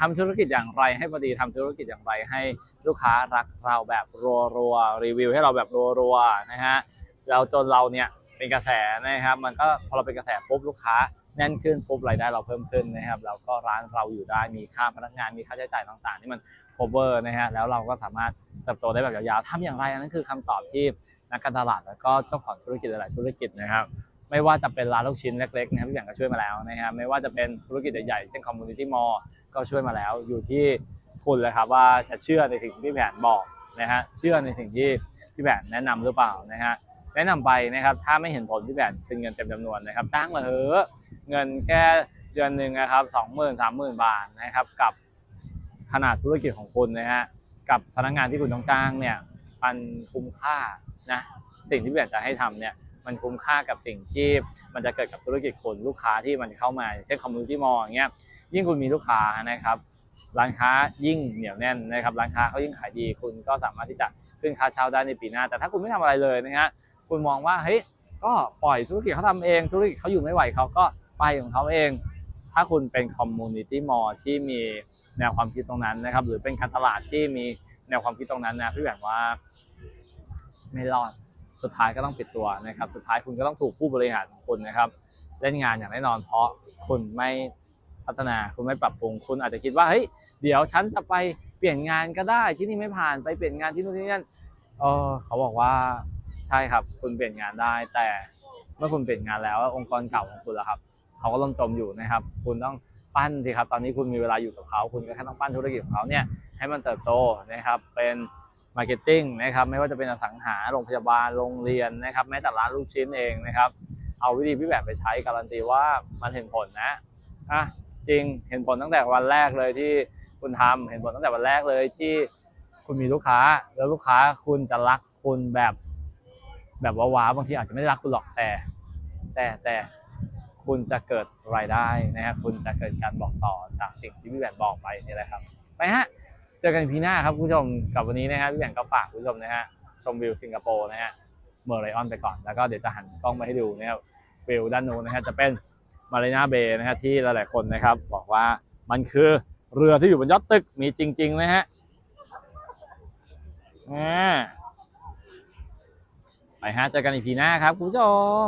ทำธุรกิจอย่างไร ให้พอดีทำธุรกิจอย่างไรให้ลูกค้ารักเราแบบรัวๆรีวิวให้เราแบบรัวๆนะฮะแล้วจนเราเนี่ยเป็นกระแสนะครับ มันก็พอเราเป็นกระแสปุ๊บลูกค้าแน่นขึ้นปุ๊บรายได้เราเพิ่มขึ้นนะครับแล้วก็ร้านเราอยู่ได้มีค่าพนักงานมีค่าใช้จ่ายต่างๆที่มัน cover นะฮะแล้วเราก็สามารถเติบโตได้แบบยาวๆทำอย่างไรอันนั้นคือคำตอบที่นักการตลาดแล้วก็เจ้าของธุรกิจหลายๆธุรกิจนะครับ ไม่ว่าจะเป็นร้านลูกชิ้นเล็กๆนะครับพี่แบงก็ช่วยมาแล้วนะครับไม่ว่าจะเป็นธุรกิจใหญ่ๆเช่น community mall ก็ช่วยมาแล้วอยู่ที่คุณเลยครับว่าจะเชื่อในสิ่งที่พี่แผนบอกนะฮะเชื่อในสิ่งที่พี่แผนแนะนำหรือเปล่านะฮะแนะนำไปนะครับถ้าไม่เห็นผลพี่แผนคืนเงินเต็มจำนวนนะครับจ้างมาเถอะเงินแค่เดือนหนึ่งนะครับสองหมื่นสามหมื่นบาทนะครับกับขนาดธุรกิจของคุณนะฮะกับพนักงานที่คุณต้องจ้างเนี่ยมันคุ้มค่านะสิ่งที่พี่แผนจะให้ทำเนี่ย มันคุ้มค่ากับสิ่งที่มันจะเกิดกับธุรกิจคุณลูกค้าที่มันเข้ามาเช่นคอมมูนิตี้มอลอย่างเงี้ยยิ่งคุณมีลูกค้านะครับร้านค้ายิ่งเหนียวแน่นนะครับร้านค้าเขายิ่งขายดี คุณก็สามารถที่จะขึ้นค่าเช่าได้ในปีหน้า แต่ถ้าคุณไม่ทำอะไรเลยนะฮะคุณมองว่าเฮ้ยก็ปล่อยธุรกิจเขาทำเอง ธุรกิจเขาอยู่ไม่ไหวเขาก็ไปของเขาเอง ถ้าคุณเป็นคอมมูนิตี้มอลที่มีแนวความคิดตรงนั้นนะครับ หรือเป็นการตลาดที่มีแนวความคิดตรงนั้นนะพี่แบบว่าไม่รอด สุดท้ายก็ต้องปิดตัวนะครับ สุดท้ายคุณก็ต้องถูกผู้บริหารของคุณนะครับ เล่นงานอย่างแน่นอน เพราะคุณไม่พัฒนาคุณไม่ปรับปรุง คุณอาจจะคิดว่าเฮ้ยเดี๋ยวฉันจะไปเปลี่ยนงานก็ได้ที่นี่ไม่ผ่านไปเปลี่ยนงานที่นู่นที่นั่นเออเขาบอกว่าใช่ครับ คุณเปลี่ยนงานได้ แต่เมื่อคุณเปลี่ยนงานแล้วองค์กรเก่าของคุณละครับเขาก็ล่มจมอยู่นะครับ คุณต้องปั้นสิครับ ตอนนี้คุณมีเวลาอยู่กับเขา คุณก็แค่ต้องปั้นธุรกิจของเขาเนี่ยให้มันเติบโตนะครับเป็น มาร์เก็ตติ้งนะครับไม่ว่าจะเป็นอสังหาโรงพยาบาลโรงเรียนนะครับแม้แต่ร้านลูกชิ้นเองนะครับเอาวิธีพี่แบบไปใช้การันตีว่ามันเห็นผลนะอะจริงเห็นผลตั้งแต่วันแรกเลยที่คุณทำเห็นผลตั้งแต่วันแรกเลยที่คุณมีลูกค้า แล้วลูกค้าคุณจะรักคุณแบบ แบบว้าวบางทีอาจจะไม่ได้รักคุณหรอกแต่ แต่แต่คุณจะเกิดรายได้นะครับคุณจะเกิดการบอกต่อจากสิ่งที่พี่แบนบอกไปนี่แหละครับไปฮะ เจอกันพีหน้าครับคุณผู้ชมกับวันนี้นะฮะพี่แบงก็ฝากคุณผู้ชมนะฮะชมวิวสิงคโปร์นะฮะเมอร์ไรออนไปก่อนแล้วก็เดี๋ยวจะหันกล้องมาให้ดูนะครับวิวด้านนู้นนะฮะจะเป็นมารีนาเบย์นะฮะที่หลายๆคนนะครับ บอกว่ามันคือเรือที่อยู่บนยอดตึกมีจริง ๆ นะฮะไปฮะเจอกันอีพีหน้าครับคุณผู้ชม